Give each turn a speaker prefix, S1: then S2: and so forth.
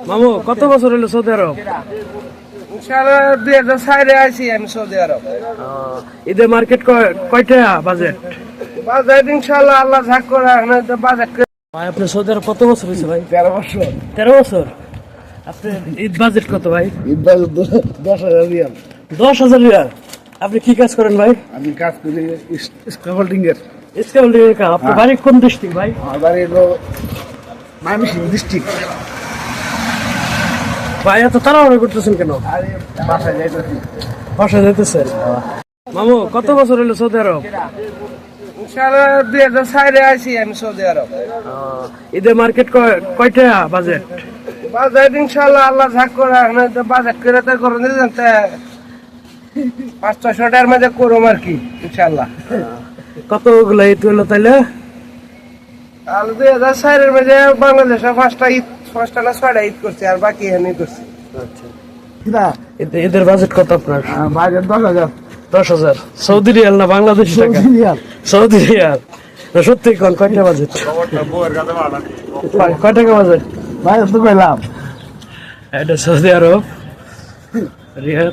S1: মামু কত বছর হলো সৌদি আরব? ঈদের মার্কেট কয়টা বাজেট?
S2: বাজেট ইনশাআল্লাহ আল্লাহ ঝাক করে বাজেট
S1: ভাই আপনি সৌদি আরব কত বছর হয়েছে ভাই?
S2: তেরো বছর।
S1: তেরো বছর? আপনার ঈদ বাজেট কত ভাই?
S2: ঈদ বাজেট দশ হাজার রিয়াল।
S1: দশ হাজার রিয়াল। আপনি কি কাজ করেন ভাই?
S2: আমি কাজ করি স্ক্রাফোল্ডিং এর।
S1: স্কেল কাজ। আপনার বাড়ি কোন ডিস্ট্রিক্ট ভাই?
S2: আমার বাড়ি হলো ময়মনসিংহ ডিস্ট্রিক্ট
S1: ভাই এত তাড়াহুড়ো করতেছেন কেন?
S2: যাইতেছি?
S1: বাসা যেতেছেন মামু কত বছর হলো সৌদি আরব? ঈদের মার্কেট কয়টা বাজেট?
S2: বাজেট ইনশাআল্লাহ আল্লাহ ঝাক করে তো বাজেট করে তো করে দিলেন পাঁচ ছয়শো মধ্যে করুম আর কি ইনশাআল্লাহ।
S1: কতগুলো ঈদ হলো তাইলে?
S2: দুই হাজার সাইডের মধ্যে বাংলাদেশে পাঁচটা ঈদ পাঁচটা না ছয়টা ঈদ করছে আর বাকি এখানে করছে।
S1: ঈদ- ঈদের বাজেট কত আপনার?
S2: বাজেট দশ হাজার।
S1: দশ হাজার। সৌদি রিয়াল না বাংলাদেশ টাকা? সৌদি রিয়াল। সত্যি কোন কয়টা বাজেট কয় টাকা বাজেট
S2: বাজেট তো কইলাম
S1: এটা সৌদি আরব রিয়াল